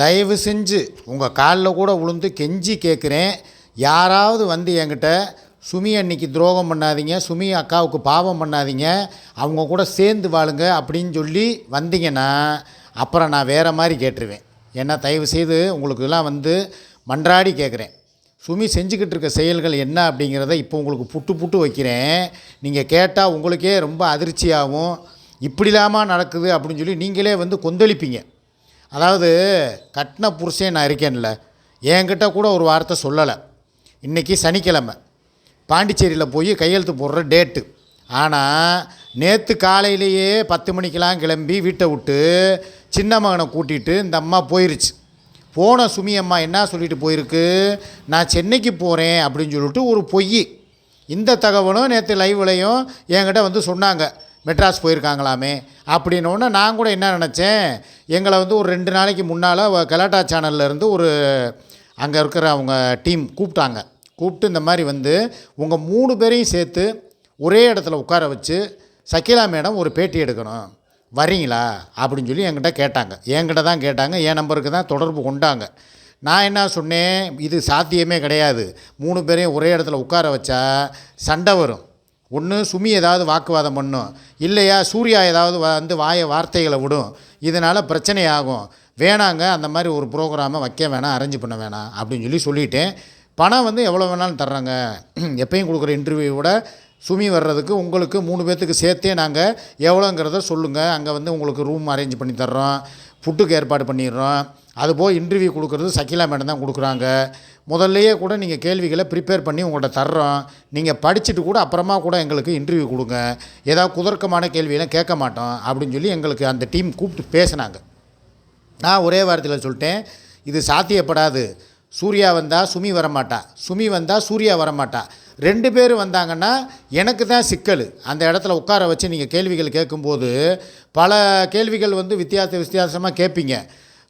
தயவு செஞ்சு உங்கள் காலில் கூட விழுந்து கெஞ்சி கேட்குறேன் யாராவது வந்து என்கிட்ட சுமி அன்னைக்கு துரோகம் பண்ணாதீங்க சுமி அக்காவுக்கு பாவம் பண்ணாதீங்க அவங்க கூட சேர்ந்து வாழுங்க அப்படின்னு சொல்லி வந்தீங்கன்னா அப்புறம் நான் வேறு மாதிரி கேட்டுருவேன். ஏன்னா தயவு செய்து உங்களுக்கெல்லாம் வந்து மன்றாடி கேட்குறேன் சுமி செஞ்சுக்கிட்டு இருக்க செயல்கள் என்ன அப்படிங்கிறத இப்போ உங்களுக்கு புட்டு புட்டு வைக்கிறேன். நீங்கள் கேட்டால் உங்களுக்கே ரொம்ப அதிர்ச்சியாகும். இப்படிலாமா நடக்குது அப்படின்னு சொல்லி நீங்களே வந்து கொந்தளிப்பீங்க. அதாவது கட்டின புருஷன் நான் இருக்கேன்ல. என்கிட்ட கூட ஒரு வார்த்தை சொல்லலை. இன்றைக்கி சனிக்கிழமை. பாண்டிச்சேரியில் போய் கையெழுத்து போடுற டேட்டு. ஆனால் நேற்று காலையிலேயே பத்து மணிக்கெலாம் கிளம்பி வீட்டை விட்டு சின்ன மகனை கூட்டிகிட்டு இந்த அம்மா போயிருச்சு. போன சுமி அம்மா என்ன சொல்லிட்டு போயிருக்கு? நான் சென்னைக்கு போகிறேன் அப்படின்னு சொல்லிட்டு ஒரு பொய். இந்த தகவலும் நேற்று லைவ்லையும் என்கிட்ட வந்து சொன்னாங்க. மெட்ராஸ் போயிருக்காங்களாமே அப்படின்னோடனே நான் கூட என்ன நினச்சேன் எங்களை வந்து ஒரு ரெண்டு நாளைக்கு முன்னால் கலாட்டா சேனல்லேருந்து ஒரு அங்கே இருக்கிற அவங்க டீம் கூப்பிட்டாங்க. கூப்பிட்டு இந்த மாதிரி வந்து உங்கள் மூணு பேரையும் சேர்த்து ஒரே இடத்துல உட்கார வச்சு சக்கிலா மேடம் ஒரு பேட்டி எடுக்கணும் வரீங்களா? அப்படின்னு சொல்லி என்கிட்ட கேட்டாங்க. என்கிட்ட தான் கேட்டாங்க என் நம்பருக்கு தான் தொடர்பு கொண்டாங்க. நான் என்ன சொன்னேன் இது சாத்தியமே கிடையாது. மூணு பேரையும் ஒரே இடத்துல உட்கார வச்சா சண்டை வரும். ஒன்று சுமி ஏதாவது வாக்குவாதம் பண்ணும். இல்லையா சூர்யா ஏதாவது வந்து வாய வார்த்தைகளை விடும். இதனால் பிரச்சனை ஆகும். வேணாங்க அந்த மாதிரி ஒரு ப்ரோக்ராமை வைக்க வேணாம் அரேஞ்ச் பண்ண வேணாம் அப்படின்னு சொல்லி சொல்லிட்டேன். பணம் வந்து எவ்வளோ வேணாலும் தர்றாங்க. எப்பயும் கொடுக்குற இன்டர்வியூவோட சுமி வர்றதுக்கு உங்களுக்கு மூணு பேர்த்துக்கு சேர்த்தே நாங்கள் எவ்வளோங்கிறத சொல்லுங்கள் அங்கே வந்து உங்களுக்கு ரூம் அரேஞ்ச் பண்ணி தர்றோம். ஃபுட்டுக்கு ஏற்பாடு பண்ணிடுறோம். அதுபோல் இன்டர்வியூ கொடுக்குறது சக்கிலா மேடம் தான் கொடுக்குறாங்க. முதல்லையே கூட நீங்கள் கேள்விகளை ப்ரிப்பேர் பண்ணி உங்கள்கிட்ட தர்றோம். நீங்கள் படிச்சுட்டு கூட அப்புறமா கூட எங்களுக்கு இன்டர்வியூ கொடுங்க. ஏதாவது குதர்க்கமான கேள்வியெல்லாம் கேட்க மாட்டோம் அப்படின்னு சொல்லி எங்களுக்கு அந்த டீம் கூப்பிட்டு பேசினாங்க. நான் ஒரே வாரத்தில் சொல்லிட்டேன். இது சாத்தியப்படாது. சூர்யா வந்தால் சுமி வரமாட்டா. சுமி வந்தால் சூர்யா வரமாட்டா. ரெண்டு பேர் வந்தாங்கன்னா எனக்கு தான் சிக்கல். அந்த இடத்துல உட்கார வச்சு நீங்கள் கேள்விகள் கேட்கும்போது பல கேள்விகள் வந்து வித்தியாச வித்தியாசமாக கேட்பீங்க.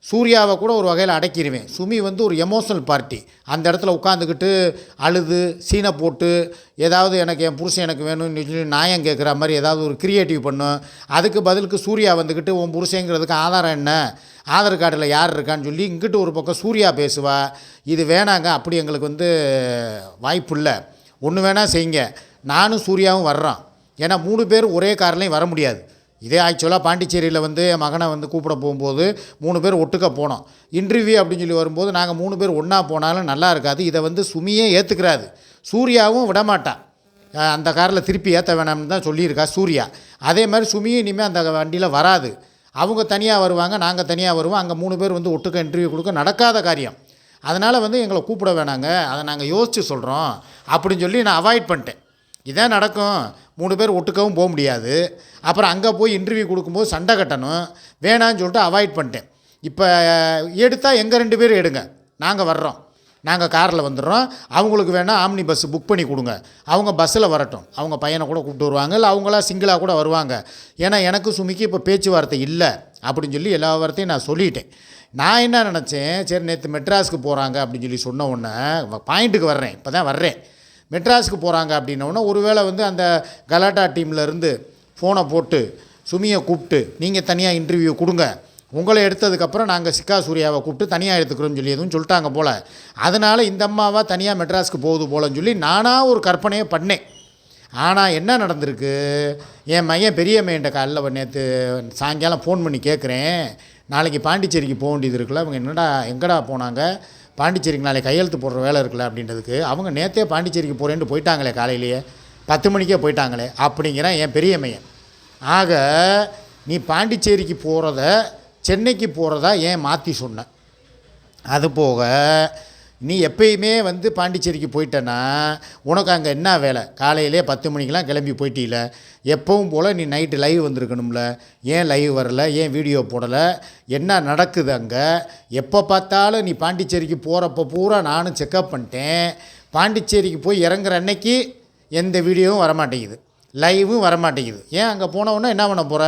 சூர்யாவை கூட ஒரு வகையில் அடக்கிடுவேன் சுமி வந்து ஒரு எமோஷனல் பார்ட்டி அந்த இடத்துல உட்காந்துக்கிட்டு அழுது சீனை போட்டு ஏதாவது எனக்கு என் புருஷன் எனக்கு வேணும்னு சொல்லி நியாயம் கேட்குற மாதிரி ஏதாவது ஒரு கிரியேட்டிவ் பண்ணும் அதுக்கு பதிலுக்கு சூர்யா வந்துக்கிட்டு உன் புருஷங்கிறதுக்கு ஆதாரம் என்ன? ஆதார் கார்டில் யார் இருக்கான்னு சொல்லி இங்கிட்டு ஒரு பக்கம் சூர்யா பேசுவா. இது வேணாங்க அப்படி எங்களுக்கு வந்து வாய்ப்பு இல்லை. ஒன்று வேணால் செய்யுங்க. நானும் சூர்யாவும் வர்றோம். ஏன்னா மூணு பேர் ஒரே கார்லேயும் வர முடியாது. இதே ஆக்சுவலாக பாண்டிச்சேரியில் வந்து என் மகனை வந்து கூப்பிட போகும்போது மூணு பேர் ஒட்டுக்க போனோம். இன்டர்வியூ அப்படின்னு சொல்லி வரும்போது நாங்கள் மூணு பேர் ஒன்றா போனாலும் நல்லா இருக்காது. இதை வந்து சுமியே ஏற்றுக்கிறாது சூர்யாவும் விடமாட்டான் அந்த காரில் திருப்பி ஏற்ற வேணாம்னு தான் சொல்லியிருக்கா சூர்யா. அதே மாதிரி சுமியும் இனிமேல் அந்த வண்டியில் வராது. அவங்க தனியாக வருவாங்க நாங்கள் தனியாக வருவோம். அங்கே மூணு பேர் வந்து ஒட்டுக்க இன்டர்வியூ கொடுக்க நடக்காத காரியம். அதனால் வந்து எங்களை கூப்பிட வேணாங்க. அதை நாங்கள் யோசித்து சொல்கிறோம் அப்படின்னு சொல்லி நான் அவாய்ட் பண்ணிட்டேன். இதான் நடக்கும். மூணு பேர் ஒட்டுக்கவும் போக முடியாது. அப்புறம் அங்கே போய் இன்டர்வியூ கொடுக்கும்போது சண்டை கட்டணும். வேணான்னு சொல்லிட்டு அவாய்ட் பண்ணிட்டேன். இப்போ எடுத்தால் எங்கள் ரெண்டு பேரும் எடுங்க. நாங்கள் வர்றோம். நாங்கள் காரில் வந்துடுறோம். அவங்களுக்கு வேணால் ஆம்னி பஸ் புக் பண்ணி கொடுங்க. அவங்க பஸ்ஸில் வரட்டும். அவங்க பையனை கூட கூப்பிட்டு வருவாங்க. இல்லை அவங்களாம் சிங்கிளாக கூட வருவாங்க. ஏன்னா எனக்கு சுமிக்கு இப்போ பேச்சுவார்த்தை இல்லை. அப்படின்னு சொல்லி எல்லா வார்த்தையும் நான் சொல்லிட்டேன். நான் என்ன நினச்சேன்? சரி நேற்று மெட்ராஸுக்கு போகிறாங்க அப்படின்னு சொல்லி சொன்ன உடனே பாயிண்ட்டுக்கு வர்றேன். இப்போ தான் வர்றேன். மெட்ராஸுக்கு போகிறாங்க அப்படின்னோடனே ஒருவேளை வந்து அந்த கலாட்டா டீம்லேருந்து ஃபோனை போட்டு சுமியை கூப்பிட்டு நீங்கள் தனியாக இன்டர்வியூ கொடுங்க. உங்களை எடுத்ததுக்கப்புறம் நாங்கள் சிக்கா சூர்யாவை கூப்பிட்டு தனியாக எடுத்துக்கிறோம்னு சொல்லி எதுவும் சொல்லிட்டாங்க போல். அதனால் இந்த அம்மாவாக தனியாக மெட்ராஸ்க்கு போகுது போலன்னு சொல்லி நானாக ஒரு கற்பனையை பண்ணேன். ஆனால் என்ன நடந்திருக்கு? என் மையன் பெரிய மையன்ட்ட காலைல நேற்று சாயங்காலம் ஃபோன் பண்ணி கேட்குறேன் நாளைக்கு பாண்டிச்சேரிக்கு போக வேண்டியது இருக்குல்ல அவங்க என்னடா எங்கடா போனாங்க? பாண்டிச்சேரிக்கு நாளைக்கு கையெழுத்து போடுற வேலை இருக்குல்ல அப்படின்றதுக்கு அவங்க நேற்றே பாண்டிச்சேரிக்கு போகிறேன்னு போயிட்டாங்களே காலையிலேயே. பத்து மணிக்கே போயிட்டாங்களே. அப்படிங்கிறான் என் பெரிய மையன் ஆக நீ பாண்டிச்சேரிக்கு போகிறத சென்னைக்கு போகிறதா ஏன் மாற்றி சொன்ன? அது போக நீ எப்பயுமே வந்து பாண்டிச்சேரிக்கு போயிட்டேன்னா உனக்கு அங்கே என்ன வேலை? காலையிலே பத்து மணிக்கெலாம் கிளம்பி போயிட்டீல. எப்பவும் போல் நீ நைட்டு லைவ் வந்திருக்கணும்ல. ஏன் லைவ் வரல? ஏன் வீடியோ போடலை? என்ன நடக்குது அங்கே? எப்போ பார்த்தாலும் நீ பாண்டிச்சேரிக்கு போகிறப்ப பூரா நானும் செக்கப் பண்ணிட்டேன். பாண்டிச்சேரிக்கு போய் இறங்குற அன்னைக்கு எந்த வீடியோவும் வரமாட்டேங்குது. லைவும் வரமாட்டேங்குது. ஏன் அங்கே போனவுடனே என்ன பண்ண போகிற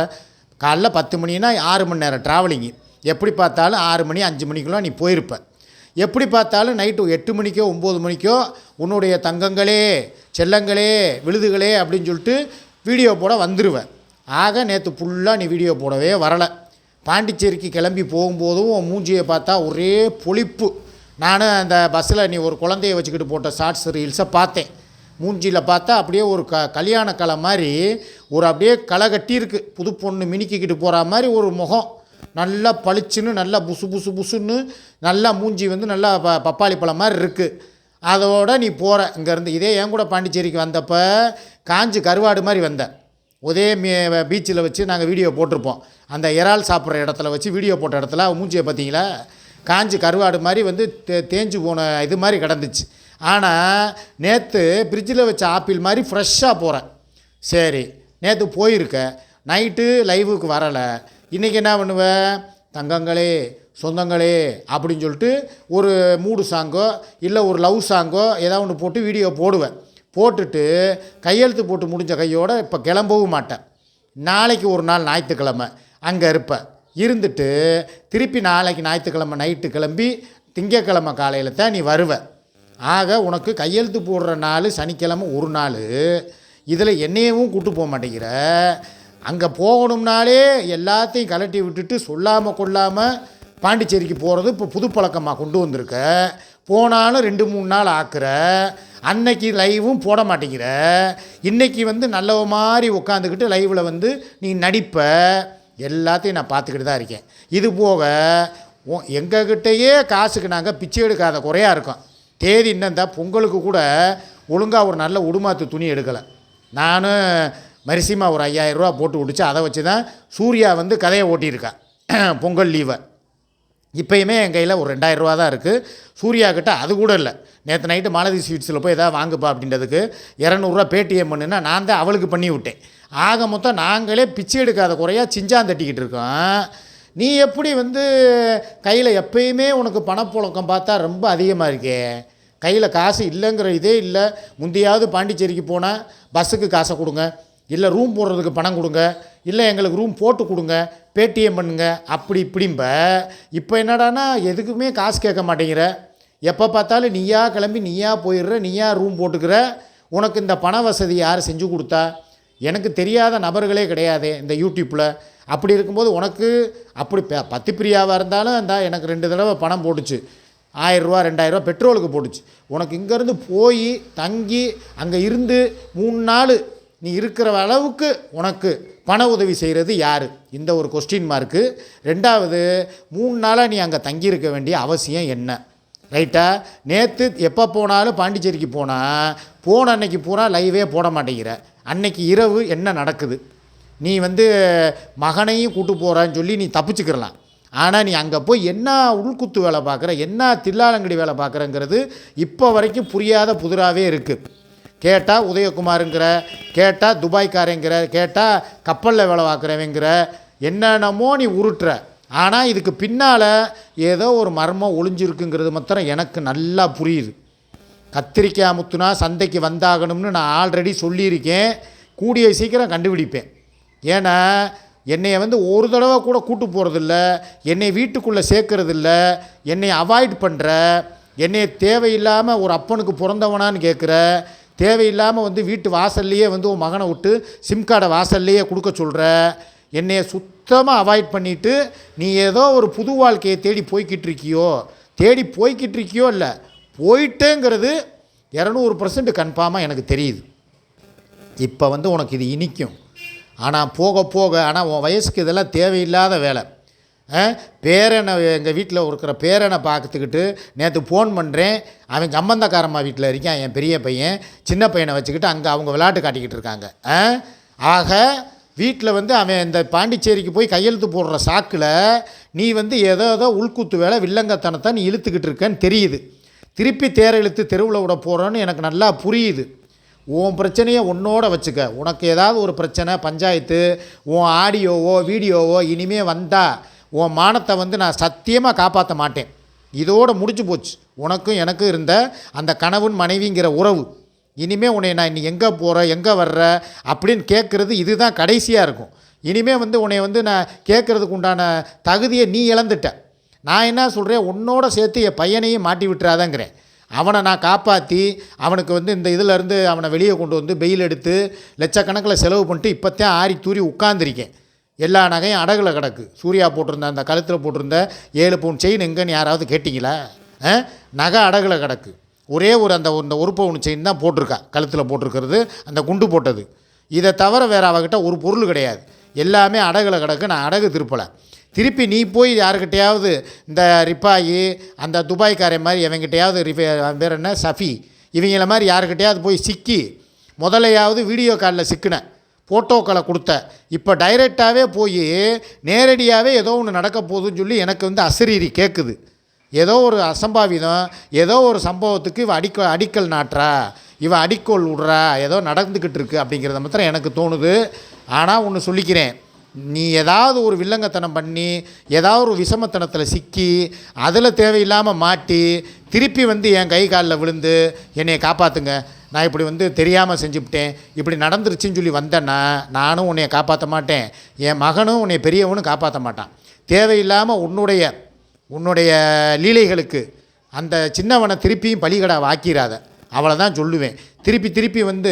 காலைல பத்து மணினா ஆறு மணி நேரம் ட்ராவலிங்கு எப்படி பார்த்தாலும் ஆறு மணி அஞ்சு மணிக்குள்ளே நீ போயிருப்ப. எப்படி பார்த்தாலும் நைட்டு எட்டு மணிக்கோ ஒம்பது மணிக்கோ உன்னுடைய தங்கங்களே செல்லங்களே விழுதுகளே அப்படின்னு சொல்லிட்டு வீடியோ போட வந்துடுவேன் ஆக நேற்று ஃபுல்லாக நீ வீடியோ போடவே வரலை. பாண்டிச்சேரிக்கு கிளம்பி போகும்போதும் உன் மூஞ்சியை பார்த்தா ஒரே பொழிப்பு நான் அந்த பஸ்ஸில் நீ ஒரு குழந்தைய வச்சுக்கிட்டு போட்ட ஷார்ட்ஸ் ரீல்ஸை பார்த்தேன். மூஞ்சியில் பார்த்தா அப்படியே ஒரு க கல்யாண கலை மாதிரி ஒரு அப்படியே களை கட்டியிருக்கு. புது பொண்ணு மினுக்கிக்கிட்டு போகிற மாதிரி ஒரு முகம். நல்லா பளிச்சுன்னு நல்லா புசு புசு புசுன்னு நல்லா மூஞ்சி வந்து நல்லா ப பப்பாளி பழம் மாதிரி இருக்குது அதோட நீ போகிற இங்கேருந்து இதே என் கூட பாண்டிச்சேரிக்கு வந்தப்போ காஞ்சி கருவாடு மாதிரி வந்தேன். ஒரே மீ பீச்சில் வச்சு நாங்கள் வீடியோ போட்டிருப்போம். அந்த இறால் சாப்பிட்ற இடத்துல வச்சு வீடியோ போட்ட இடத்துல மூஞ்சியை பார்த்தீங்களா? காஞ்சி கருவாடு மாதிரி வந்து தே தேஞ்சு போன இது மாதிரி கிடந்துச்சு. ஆனால் நேற்று ஃப்ரிட்ஜில் வச்ச ஆப்பிள் மாதிரி ஃப்ரெஷ்ஷாக போகிறேன் சரி நேற்று போயிருக்க நைட்டு லைவுக்கு வரலை. இன்றைக்கி என்ன பண்ணுவேன்? தங்கங்களே சொந்தங்களே அப்படின்னு சொல்லிட்டு ஒரு மூடு சாங்கோ இல்லை ஒரு லவ் சாங்கோ ஏதாவது ஒன்று போட்டு வீடியோ போடுவேன். போட்டுட்டு கையெழுத்து போட்டு முடிஞ்ச கையோடு இப்போ கிளம்பவும் மாட்டேன். நாளைக்கு ஒரு நாள் ஞாயிற்றுக்கிழமை அங்கே இருப்பேன். இருந்துட்டு திருப்பி நாளைக்கு ஞாயிற்றுக்கிழமை நைட்டு கிளம்பி திங்கக்கிழமை காலையில் தான் நீ வருவ. ஆக உனக்கு கையெழுத்து போடுற நாள் சனிக்கிழமை ஒரு நாள். இதில் என்னையவும் கூட்டு போக மாட்டேங்கிற. அங்கே போகணும்னாலே எல்லாத்தையும் கலட்டி விட்டுட்டு சொல்லாமல் கொள்ளாமல் பாண்டிச்சேரிக்கு போகிறது இப்போ புது பழக்கமாக கொண்டு வந்திருக்க. போனாலும் ரெண்டு மூணு நாள் ஆக்குற. அன்னைக்கு லைவும் போட மாட்டேங்கிற. இன்றைக்கி வந்து நல்லவ மாதிரி உட்காந்துக்கிட்டு லைவில் வந்து நீ நடிப்ப. எல்லாத்தையும் நான் பார்த்துக்கிட்டு தான் இருக்கேன். இது போக எங்ககிட்டயே காசுக்கு நாங்கள் பிச்சை எடுக்காத குறையாக இருக்கோம். தேதி இன்னும் பொங்கலுக்கு கூட ஒழுங்காக ஒரு நல்ல உடுமாத்து துணி எடுக்கலை. நான் மரிசிமா ஒரு ஐயாயிரம் ரூபா போட்டு கொடுத்து அதை வச்சு தான் சூர்யா வந்து கதையை ஓட்டியிருக்கா. பொங்கல் லீவை இப்போயுமே என் கையில் ஒரு ரெண்டாயிரம் ரூபா தான் இருக்குது சூர்யா கிட்ட அது கூட இல்லை. நேற்று நைட்டு மாலதி ஸ்வீட்ஸில் போய் எதாவது வாங்குப்பா அப்படின்றதுக்கு இரநூறுவா பேடிஎம் பண்ணுன்னா நான் தான் அவளுக்கு பண்ணி விட்டேன். ஆக மொத்தம் நாங்களே பிச்சை எடுக்காத குறையாக சிஞ்சான் தட்டிக்கிட்டு இருக்கோம். நீ எப்படி வந்து கையில் எப்பயுமே உனக்கு பணப்புழக்கம் பார்த்தா ரொம்ப அதிகமாக இருக்கே? கையில் காசு இல்லைங்கிற இதே இல்லை. முந்தையாவது பாண்டிச்சேரிக்கு போனால் பஸ்ஸுக்கு காசை கொடுங்க. இல்லை ரூம் போடுறதுக்கு பணம் கொடுங்க இல்லை எங்களுக்கு ரூம் போட்டு கொடுங்க பேடிஎம் பண்ணுங்க அப்படி இப்படிம்ப. இப்போ என்னடான்னா எதுக்குமே காசு கேட்க மாட்டேங்கிற. எப்போ பார்த்தாலும் நீயா கிளம்பி நீயா போயிடுற நீயா ரூம் போட்டுக்கிற உனக்கு இந்த பண வசதி யார் செஞ்சு கொடுத்தா? எனக்கு தெரியாத நபர்களே கிடையாது இந்த யூடியூப்பில் அப்படி இருக்கும்போது உனக்கு அப்படி ப- பத்து பிரியாவாக இருந்தாலும் இந்த எனக்கு ரெண்டு தடவை பணம் போட்டுச்சு. ஆயிரரூவா ரெண்டாயிரரூவா பெட்ரோலுக்கு போட்டுச்சு. உனக்கு இங்கேருந்து போய் தங்கி அங்கே இருந்து மூணு நாள் நீ இருக்கிற அளவுக்கு உனக்கு பண உதவி செய்கிறது யார்? இந்த ஒரு கொஸ்டின் மார்க்கு ரெண்டாவது மூணு நாளாக நீ அங்கே தங்கியிருக்க வேண்டிய அவசியம் என்ன? ரைட்டா நேற்று எப்போ போனாலும் பாண்டிச்சேரிக்கு போனால் போன அன்னைக்கு பூரா லைவே போட மாட்டேங்கிற. அன்னைக்கு இரவு என்ன நடக்குது? நீ வந்து மகனையும் கூட்டு போகிறான்னு சொல்லி நீ தப்பிச்சுக்கிறலாம். ஆனால் நீ அங்கே போய் என்ன உள்குத்து வேலை பார்க்குற என்ன தில்லாலங்கடி வேலை பார்க்குறங்கிறது இப்போ வரைக்கும் புரியாத புதிராகவே இருக்குது கேட்டால் உதயகுமாருங்கிற கேட்டால் துபாய்க்காரங்கிற கேட்டால் கப்பலில் வேலை பார்க்குறவங்கிற என்னென்னமோ நீ உருட்டுற. ஆனால் இதுக்கு பின்னால் ஏதோ ஒரு மர்மம் ஒளிஞ்சிருக்குங்கிறது மாத்திரம் எனக்கு நல்லா புரியுது. கத்திரிக்காய் முத்துனா சந்தைக்கு வந்தாகணும்னு நான் ஆல்ரெடி சொல்லியிருக்கேன். கூடிய சீக்கிரம் கண்டுபிடிப்பேன். ஏன்னா என்னை வந்து ஒரு தடவை கூட கூட்டு போகிறதில்ல என்னை வீட்டுக்குள்ளே சேர்க்கறதில்ல என்னை அவாய்ட் பண்ணுற என்னைய தேவையில்லாமல் ஒரு அப்பனுக்கு பிறந்தவனான்னு கேட்குற தேவையில்லாமல் வந்து வீட்டு வாசல்லையே வந்து உன் மகனை விட்டு சிம் கார்டை வாசல்லையே கொடுக்க சொல்கிற என்னைய சுத்தமாக அவாய்ட் பண்ணிவிட்டு நீ ஏதோ ஒரு புது வாழ்க்கையை தேடி போய்கிட்டு இருக்கியோ? தேடி போய்கிட்டு இருக்கியோ இல்லை போயிட்டேங்கிறது இரநூறு பர்சன்ட் கன்ஃபார்மாக எனக்கு தெரியுது. இப்போ வந்து உனக்கு இது இனிக்கும். ஆனால் போக போக ஆனால் உன் வயசுக்கு இதெல்லாம் தேவையில்லாத வேலை. பேரனை எங்கள் வீட்டில் இருக்கிற பேரனை பார்த்துக்கிட்டு நேற்று ஃபோன் பண்ணுறேன் அவன் சம்பந்தக்காரம்மா வீட்டில் இருக்கான் என் பெரிய பையன். சின்ன பையனை வச்சுக்கிட்டு அங்கே அவங்க விளையாட்டு காட்டிக்கிட்டு இருக்காங்க. ஆக வீட்டில் வந்து அவன் இந்த பாண்டிச்சேரிக்கு போய் கையெழுத்து போடுற சாக்கில் நீ வந்து ஏதோ ஏதோ உள்குத்து வேலை வில்லங்கத்தனத்தை நீ இழுத்துக்கிட்டு இருக்கேன்னு தெரியுது. திருப்பி தேர இழுத்து தெருவில் விட போகிறோன்னு எனக்கு நல்லா புரியுது. உன் பிரச்சனையை உன்னோட வச்சுக்க. உனக்கு ஏதாவது ஒரு பிரச்சனை பஞ்சாயத்து உன் ஆடியோவோ வீடியோவோ இனிமே வந்தால் உன் மானத்தை வந்து நான் சத்தியமாக காப்பாற்ற மாட்டேன். இதோடு முடிஞ்சு போச்சு. உனக்கும் எனக்கும் இருந்த அந்த கணவன் மனைவிங்கிற உறவு. இனிமேல் உன்னை நான் நீ எங்கே போகிற எங்கே வர்ற அப்படின்னு கேட்குறது இதுதான் கடைசியாக இருக்கும். இனிமேல் வந்து உன்னை வந்து நான் கேட்குறதுக்கு உண்டான தகுதியை நீ இழந்துட்ட. நான் என்ன சொல்கிறேன் உன்னோட சேர்த்து என் பையனையும் மாட்டி விட்டுறாதங்கிறேன். அவனை நான் காப்பாற்றி அவனுக்கு வந்து இந்த இதிலேருந்து அவனை வெளியே கொண்டு வந்து பெயில் எடுத்து லட்சக்கணக்கில் செலவு பண்ணிட்டு இப்போத்தான் ஆறி தூரி உட்காந்துருக்கேன் எல்லா நகையும் அடகில் கிடக்கு. சூர்யா போட்டிருந்த அந்த கழுத்தில் போட்டிருந்த ஏழு பவுன் செயின் எங்கேன்னு யாராவது கேட்டிங்களா? ஆ? நகை அடகில் கிடக்கு. ஒரே ஒரு அந்த இந்த ஒரு பவுன் செயின் தான் போட்டிருக்கா. கழுத்தில் போட்டிருக்கிறது அந்த குண்டு போட்டது. இதை தவிர வேறு அவகிட்ட ஒரு பொருள் கிடையாது. எல்லாமே அடகில் கிடக்கு. நான் அடகு திருப்பலை. திருப்பி நீ போய் யாருக்கிட்டையாவது இந்த ரிப்பாயி அந்த துபாய்க்காரன் மாதிரி இவங்கிட்டையாவது ரிஃபே அவன் என்ன? சஃபி. இவங்கள மாதிரி யாருக்கிட்டையாவது போய் சிக்கி முதலையாவது வீடியோ காலில் சிக்கினேன் ஃபோட்டோக்களை கொடுத்த. இப்போ டைரெக்டாகவே போய் நேரடியாகவே ஏதோ ஒன்று நடக்க போகுதுன்னு சொல்லி எனக்கு வந்து அசரீரி கேட்குது ஏதோ ஒரு அசம்பாவிதம் ஏதோ ஒரு சம்பவத்துக்கு இவ அடிக்க அடிக்கல் நாட்டுறா இவன் அடிக்கோல் விடுறா ஏதோ நடந்துக்கிட்டு இருக்கு அப்படிங்கிறத மாத்திரம் எனக்கு தோணுது. ஆனால் ஒன்று சொல்லிக்கிறேன். நீ ஏதாவது ஒரு வில்லங்கத்தனம் பண்ணி ஏதாவது ஒரு விஷமத்தனத்தில் சிக்கி அதில் தேவையில்லாமல் மாட்டி திருப்பி வந்து என் கை காலில் விழுந்து என்னை காப்பாற்றுங்க நான் இப்படி வந்து தெரியாமல் செஞ்சுவிட்டேன் இப்படி நடந்துருச்சுன்னு சொல்லி வந்தேன்னா நானும் உன்னை காப்பாற்ற மாட்டேன். என் மகனும் உன்னை பெரியவனும் காப்பாற்ற மாட்டான். தேவையில்லாமல் உன்னுடைய உன்னுடைய லீலைகளுக்கு அந்த சின்னவனை திருப்பியும் பலிகடா வாக்கிறாத அவளை தான் சொல்லுவேன். திருப்பி திருப்பி வந்து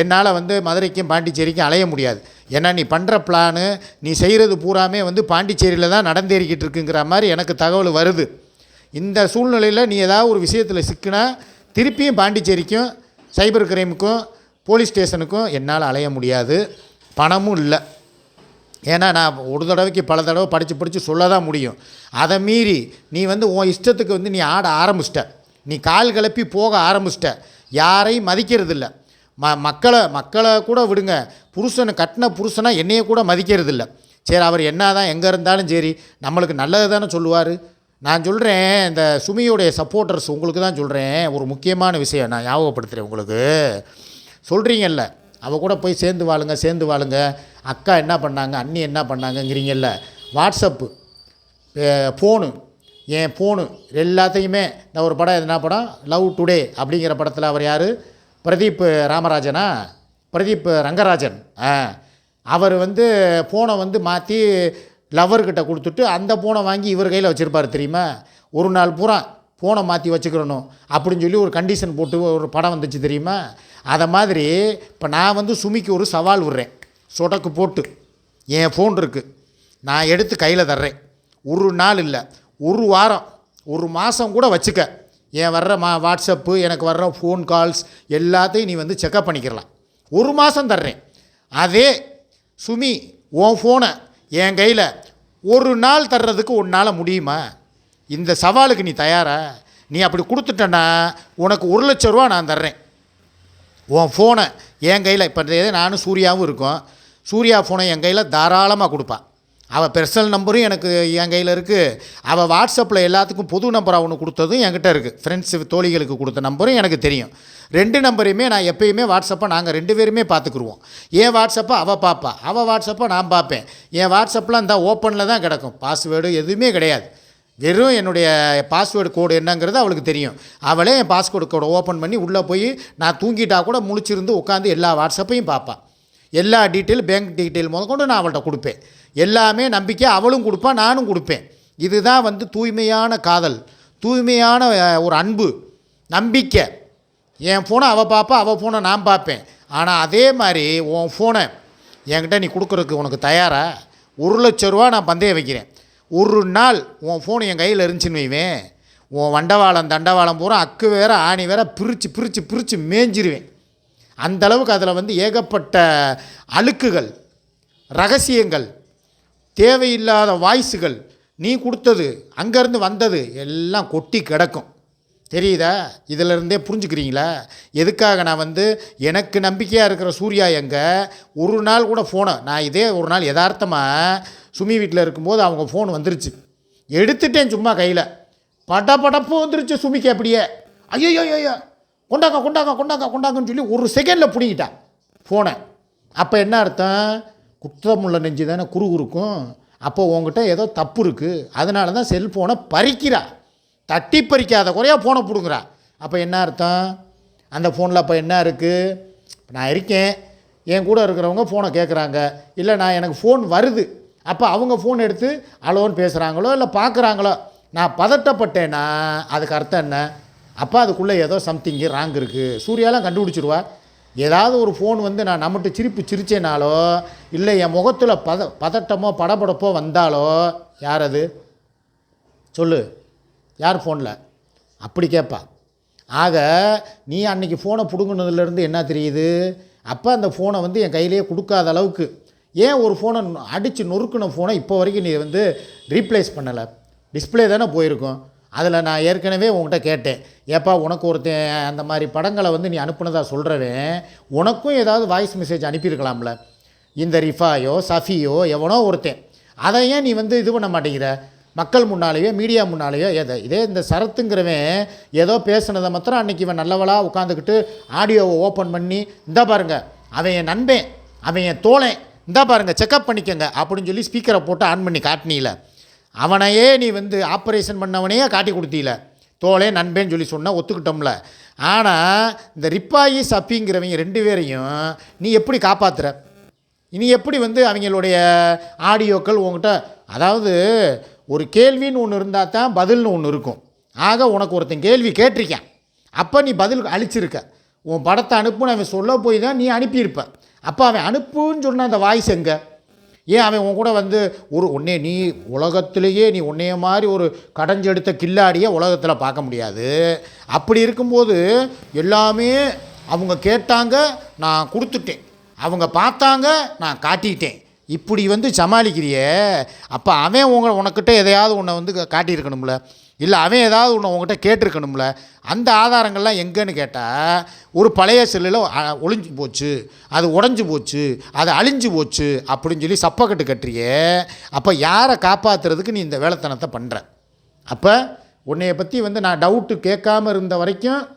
என்னால் வந்து மதுரைக்கும் பாண்டிச்சேரிக்கும் அலைய முடியாது. ஏன்னா நீ பண்ணுற பிளானு நீ செய்கிறது பூராமே வந்து பாண்டிச்சேரியில் தான் நடந்தேறிக்கிட்டு இருக்குங்கிற மாதிரி எனக்கு தகவல் வருது. இந்த சூழ்நிலையில் நீ ஏதாவது ஒரு விஷயத்தில் சிக்கினா திருப்பியும் பாண்டிச்சேரிக்கும் சைபர் கிரைமுக்கும் போலீஸ் ஸ்டேஷனுக்கும் என்னால் அலைய முடியாது. பணமும் இல்லை. ஏன்னா நான் ஒரு தடவைக்கு பல தடவை படித்து படித்து சொல்ல தான் முடியும். அதை மீறி நீ வந்து உன் இஷ்டத்துக்கு வந்து நீ ஆட ஆரம்பிச்சிட்ட. நீ கால் கிளப்பி போக ஆரம்பிச்சிட்ட. யாரையும் மதிக்கிறதில்ல. ம மக்களை மக்களை கூட விடுங்க. புருஷனை கட்டின புருஷனை என்னைய கூட மதிக்கிறதில்ல. சரி அவர் என்ன தான் எங்கே இருந்தாலும் சரி நம்மளுக்கு நல்லது தானே சொல்லுவார். நான் சொல்கிறேன் இந்த சுமியோடைய சப்போர்ட்டர்ஸ் உங்களுக்கு தான் சொல்கிறேன் ஒரு முக்கியமான விஷயம் நான் ஞாபகப்படுத்துகிறேன் உங்களுக்கு. சொல்கிறீங்கல்ல அவள் கூட போய் சேர்ந்து வாழுங்க சேர்ந்து வாழுங்க. அக்கா என்ன பண்ணாங்க அண்ணி என்ன பண்ணாங்கங்கிறீங்கல்ல. வாட்ஸ்அப்பு ஃபோனு என் ஃபோனு எல்லாத்தையுமே இந்த ஒரு படம் என்ன படம்? லவ் டுடே அப்படிங்கிற படத்தில் அவர் யார்? பிரதீப் ராமராஜனா? பிரதீப் ரங்கராஜன். ஆ அவர் வந்து ஃபோனை வந்து மாற்றி லவர்கிட்ட கொடுத்துட்டு அந்த ஃபோனை வாங்கி இவர் கையில் வச்சுருப்பார் தெரியுமா? ஒரு நாள் பூரா ஃபோனை மாற்றி வச்சுக்கிறணும் அப்படின்னு சொல்லி ஒரு கண்டிஷன் போட்டு ஒரு படம் வந்துச்சு தெரியுமா? அதை மாதிரி இப்போ நான் வந்து சுமிக்கு ஒரு சவால் விடுறேன். சொடக்கு போட்டு. என் ஃபோன் இருக்குது நான் எடுத்து கையில் தர்றேன். ஒரு நாள் இல்லை. ஒரு வாரம் ஒரு மாதம் கூட வச்சுக்க. என் வர்ற மா வாட்ஸ்அப்பு எனக்கு வர்ற ஃபோன் கால்ஸ் எல்லாத்தையும் நீ வந்து செக்கப் பண்ணிக்கிறலாம். ஒரு மாதம் தர்றேன். அதே சுமி உன் ஃபோனை என் கையில் ஒரு நாள் தர்றதுக்கு உன்னால் முடியுமா? இந்த சவாலுக்கு நீ தயாரா? நீ அப்படி கொடுத்துட்டேன்னா உனக்கு ஒரு லட்ச ரூபா நான் தர்றேன். உன் ஃபோனை என் கையில் இப்போ நானும் சூர்யாவும் இருக்கோம். சூர்யா ஃபோனை என் கையில் தாராளமாக கொடுப்பான் அவள் பெர்சனல் நம்பரும் எனக்கு என் கையில் இருக்குது அவள் வாட்ஸ்அப்பில் எல்லாத்துக்கும் பொது நம்பர் அவனுக்கு கொடுத்ததும் என்கிட்ட இருக்குது ஃப்ரெண்ட்ஸ் தோழிகளுக்கு கொடுத்த நம்பரும் எனக்கு தெரியும். ரெண்டு நம்பரையுமே நான் எப்பயுமே வாட்ஸ்அப்பை நாங்கள் ரெண்டு பேருமே பார்த்துக்குருவோம் என் வாட்ஸ்அப்பை அவள் பார்ப்பா அவள் வாட்ஸ்அப்பை நான் பார்ப்பேன் என் வாட்ஸ்அப்பில் அந்த ஓப்பனில் தான் கிடக்கும். பாஸ்வேர்டு எதுவுமே கிடையாது. வெறும் என்னுடைய பாஸ்வேர்டு கோடு என்னங்கிறது அவளுக்கு தெரியும். அவளே என் பாஸ்வேர்டு கோடை ஓப்பன் பண்ணி உள்ளே போய் நான் தூங்கிட்டா கூட முழிச்சிருந்து உட்காந்து எல்லா வாட்ஸ்அப்பையும் பார்ப்பாள் எல்லா டீட்டெயில் பேங்க் டீட்டெயில் முதற்கொண்டு நான் அவள்கிட்ட கொடுப்பேன். எல்லாமே நம்பிக்கை அவளும் கொடுப்பா நானும் கொடுப்பேன். இதுதான் வந்து தூய்மையான காதல் தூய்மையான ஒரு அன்பு நம்பிக்கை. என் ஃபோனை அவள் பார்ப்பா அவள் ஃபோனை நான் பார்ப்பேன் ஆனால் அதே மாதிரி உன் ஃபோனை என்கிட்ட நீ கொடுக்குறதுக்கு உனக்கு தயாரா? ஒரு லட்ச ரூபா நான் பந்தயம் வைக்கிறேன். ஒரு நாள் உன் ஃபோன் என் கையில் இருந்துச்சுன்னு வைவேன். உன் வண்டவாளம் தண்டவாளம் பூரா அக்கு வேற ஆணி வேற பிரித்து பிரித்து பிரித்து மேய்ஞ்சிருவேன். அந்த அளவுக்கு அதில் வந்து ஏகப்பட்ட அழுக்குகள் ரகசியங்கள் தேவையில்லாத வாய்ஸுகள் நீ கொடுத்தது அங்கேருந்து வந்தது எல்லாம் கொட்டி கிடக்கும். தெரியுதா? இதிலிருந்தே புரிஞ்சுக்கிறீங்களா? எதுக்காக நான் வந்து எனக்கு நம்பிக்கையாக இருக்கிற சூர்யா எங்கே? ஒரு நாள் கூட ஃபோனை நான் இதே ஒரு நாள் யதார்த்தமாக சுமி வீட்டில் இருக்கும்போது அவங்க ஃபோன் வந்துருச்சு. எடுத்துட்டேன் சும்மா கையில். பட படப்பு வந்துருச்சு சுமிக்கு அப்படியே. ஐயோ ஐயோ கொண்டாங்க கொண்டாங்க கொண்டாங்க கொண்டாங்கன்னு சொல்லி ஒரு செகண்டில் பிடிங்கிட்டான் ஃபோனை அப்போ என்ன அர்த்தம்? குற்றமுள்ள நெஞ்சு தானே குறுகுறுக்கும். அப்போ உங்ககிட்ட ஏதோ தப்பு இருக்குது அதனால தான் செல்ஃபோனை பறிக்கிறா. தட்டி பறிக்காத குறையாக ஃபோனை பிடுங்குறா. அப்போ என்ன அர்த்தம்? அந்த ஃபோனில் அப்போ என்ன இருக்குது நான் இருக்கேன். என் கூட இருக்கிறவங்க ஃபோனை கேட்குறாங்க இல்லை நான் எனக்கு ஃபோன் வருது. அப்போ அவங்க ஃபோன் எடுத்து அலோன்னு பேசுகிறாங்களோ இல்லை பார்க்குறாங்களோ நான் பதட்டப்பட்டேன்னா அதுக்கு அர்த்தம் என்ன? அப்போ அதுக்குள்ளே ஏதோ சம்திங் ராங் இருக்குது சூர்யாலாம் கண்டுபிடிச்சிருவா. ஏதாவது ஒரு ஃபோன் வந்து நான் நம்மகிட்ட சிரிப்பு சிரிச்சேனாலோ இல்லை என் முகத்தில் பத பதட்டமோ படபடப்போ வந்தாலோ யார் அது? சொல்லு. யார் ஃபோனில் அப்படி கேட்பா. ஆக நீ அன்னைக்கு ஃபோனை பிடுங்கினதுலேருந்து என்ன தெரியுது? அப்போ அந்த ஃபோனை வந்து என் கையிலேயே கொடுக்காத அளவுக்கு. ஏன் ஒரு ஃபோனை அடித்து நொறுக்கின ஃபோனை இப்போ வரைக்கும் நீ வந்து ரீப்ளேஸ் பண்ணலை? டிஸ்ப்ளே தானே போயிருக்கும். அதில் நான் ஏற்கனவே உன்கிட்ட கேட்டேன். ஏப்பா உனக்கு ஒருத்தன் அந்த மாதிரி படங்களை வந்து நீ அனுப்புனதாக சொல்கிறவன் உனக்கும் ஏதாவது வாய்ஸ் மெசேஜ் அனுப்பியிருக்கலாம்ல. இந்த ரிஃபாயோ சஃபியோ எவனோ ஒருத்தன். அதை ஏன் நீ வந்து இது பண்ண மாட்டேங்கிற? மக்கள் முன்னாலேயோ மீடியா முன்னாலேயோ எதை? இதே இந்த சரத்துங்கிறவன் ஏதோ பேசுனதை மாத்திரம் அன்றைக்கி இவன் நல்லவளாக உட்காந்துக்கிட்டு ஆடியோவை ஓப்பன் பண்ணி இந்த பாருங்கள் அவன் என் நண்பேன் அவன் என் தோழன் இந்த பாருங்க செக்கப் பண்ணிக்கங்க அப்படின்னு சொல்லி ஸ்பீக்கரை போட்டு ஆன் பண்ணி காட்டினியில் அவனையே நீ வந்து ஆப்ரேஷன் பண்ணவனையே காட்டி கொடுத்தீல. தோளே நண்பேன்னு சொல்லி சொன்னால் ஒத்துக்கிட்டோம்ல. ஆனால் இந்த ரிப்பாயி சப்பிங்கிறவங்க ரெண்டு பேரையும் நீ எப்படி காப்பாத்துற? இனி எப்படி வந்து அவங்களுடைய ஆடியோக்கள் உங்ககிட்ட அதாவது ஒரு கேள்வின்னு ஒன்று இருந்தால் தான் பதில்னு ஒன்று இருக்கும். ஆக உனக்கு ஒருத்தன் கேள்வி கேட்டிருக்கேன். அப்போ நீ பதில் அழிச்சிருக்க உன் படத்தை அனுப்புன்னு அவன் சொல்ல போய் தான் நீ அனுப்பியிருப்ப. அப்போ அவன் அனுப்புன்னு சொன்ன அந்த வாய்ஸ் எங்கே? ஏன் அவன் உன் கூட வந்து ஒரு உன்னே நீ உலகத்திலேயே நீ உன்னைய மாதிரி ஒரு கடைஞ்செடுத்த கில்லாடியை உலகத்தில் பார்க்க முடியாது. அப்படி இருக்கும்போது எல்லாமே அவங்க கேட்டாங்க நான் கொடுத்துட்டேன். அவங்க பார்த்தாங்க நான் காட்டிட்டேன். இப்படி வந்து சமாளிக்கிறியே. அப்போ அவன் உங்களை உனக்கிட்ட எதையாவது உன்னை வந்து காட்டியிருக்கணும்ல. இல்லை அவன் ஏதாவது ஒன்று உங்ககிட்ட கேட்டிருக்கணும்ல அந்த ஆதாரங்கள்லாம் எங்கேன்னு கேட்டால் ஒரு பழைய செல்லில் ஒளிஞ்சு போச்சு அது உடஞ்சி போச்சு அது அழிஞ்சு போச்சு அப்படின்னு சொல்லி சப்பக்கட்டு கட்டுறியே அப்போ யாரை காப்பாற்றுறதுக்கு நீ இந்த வேலைத்தனத்தை பண்ணுற அப்போ உன்னைய பற்றி வந்து நான் டவுட்டு கேட்காம இருந்த வரைக்கும்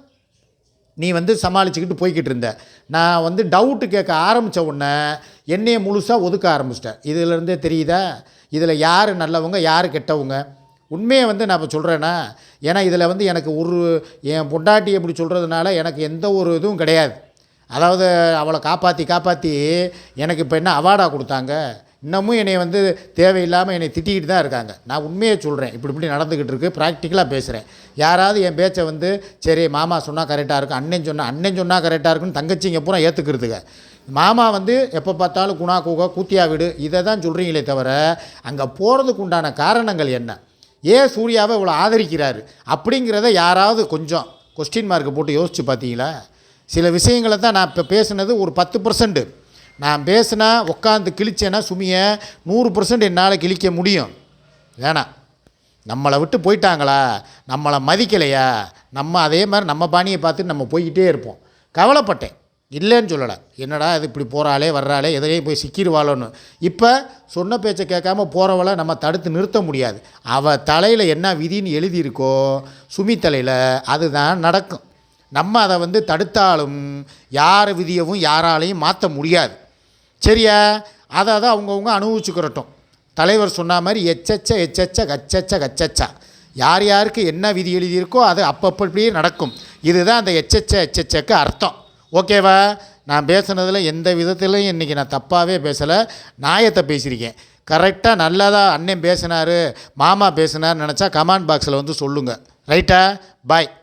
நீ வந்து சமாளிச்சுக்கிட்டு போய்கிட்டு இருந்த. நான் வந்து டவுட்டு கேட்க ஆரம்பித்த உடனே என்னையை முழுசாக ஒதுக்க ஆரம்பிச்சிட்டேன் இதிலேருந்தே தெரியுதா? இதில் யார் நல்லவங்க யார் கெட்டவங்க? உண்மையை வந்து நான் இப்போ சொல்கிறேன்னா ஏன்னா இதில் வந்து எனக்கு ஒரு என் பொண்டாட்டி எப்படி சொல்கிறதுனால எனக்கு எந்த ஒரு இதுவும் கிடையாது. அதாவது அவளை காப்பாற்றி காப்பாற்றி எனக்கு இப்போ என்ன அவார்டாக கொடுத்தாங்க? இன்னமும் என்னை வந்து தேவையில்லாமல் என்னை திட்டிக்கிட்டு தான் இருக்காங்க. நான் உண்மையை சொல்கிறேன் இப்படி இப்படி நடந்துக்கிட்டு இருக்கு. ப்ராக்டிக்கலாக பேசுகிறேன் யாராவது என் பேச்சை வந்து சரி மாமா சொன்னால் கரெக்டாக இருக்கும் அண்ணன் சொன்னால் அண்ணன் சொன்னால் கரெக்டாக இருக்குன்னு தங்கச்சிங்க பூரா ஏற்றுக்கிறதுங்க மாமா வந்து எப்போ பார்த்தாலும் குணா கூக கூத்தியா வீடு இதை தான் சொல்கிறீங்களே தவிர அங்கே போகிறதுக்கு உண்டான காரணங்கள் என்ன? ஏன் சூர்யாவை இவ்வளோ ஆதரிக்கிறார்? அப்படிங்கிறத யாராவது கொஞ்சம் கொஸ்டின் மார்க்கை போட்டு யோசித்து பார்த்தீங்களா? சில விஷயங்களை தான் நான் இப்போ பேசுனது ஒரு பத்து பர்சன்ட் நான் பேசுனா உட்காந்து கிழிச்சேன்னா சுமியை நூறு பர்சன்ட் என்னால் கிழிக்க முடியும். வேணாம். நம்மளை விட்டு போயிட்டாங்களா? நம்மளை மதிக்கலையா? நம்ம அதே மாதிரி நம்ம பாணியை பார்த்துட்டு நம்ம போய்கிட்டே இருப்போம். கவலைப்பட்டேன். இல்லைன்னு சொல்லலை. என்னடா இது இப்படி போகிறாளே வர்றாளே எதிரையும் போய் சிக்கிடுவாளோன்னு. இப்போ சொன்ன பேச்சை கேட்காம போகிறவளை நம்ம தடுத்து நிறுத்த முடியாது. அவள் தலையில் என்ன விதின்னு எழுதியிருக்கோ சுமி தலையில் அதுதான் நடக்கும். நம்ம அதை வந்து தடுத்தாலும் யார் விதியவும் யாராலையும் மாற்ற முடியாது. சரியா? அதை அதை அவங்கவுங்க அனுபவிச்சுக்கிறட்டும். தலைவர் சொன்ன மாதிரி எச்சச்ச எச்சச்ச கச்சச்ச கச்சச்சா. யார் யாருக்கு என்ன விதி எழுதியிருக்கோ அது அப்பப்படியே நடக்கும். இதுதான் அந்த எச்சச்ச எச்சச்சக்கு அர்த்தம். ஓகேவா? நான் பேசுனதில் எந்த விதத்திலையும் இன்றைக்கி நான் தப்பாகவே பேசலை. நாயத்தை பேசியிருக்கேன். கரெக்டாக நல்லதாக அண்ணன் பேசினார் மாமா பேசினார் நினச்சா கமெண்ட் பாக்ஸில் வந்து சொல்லுங்கள் ரைட்டா? பாய்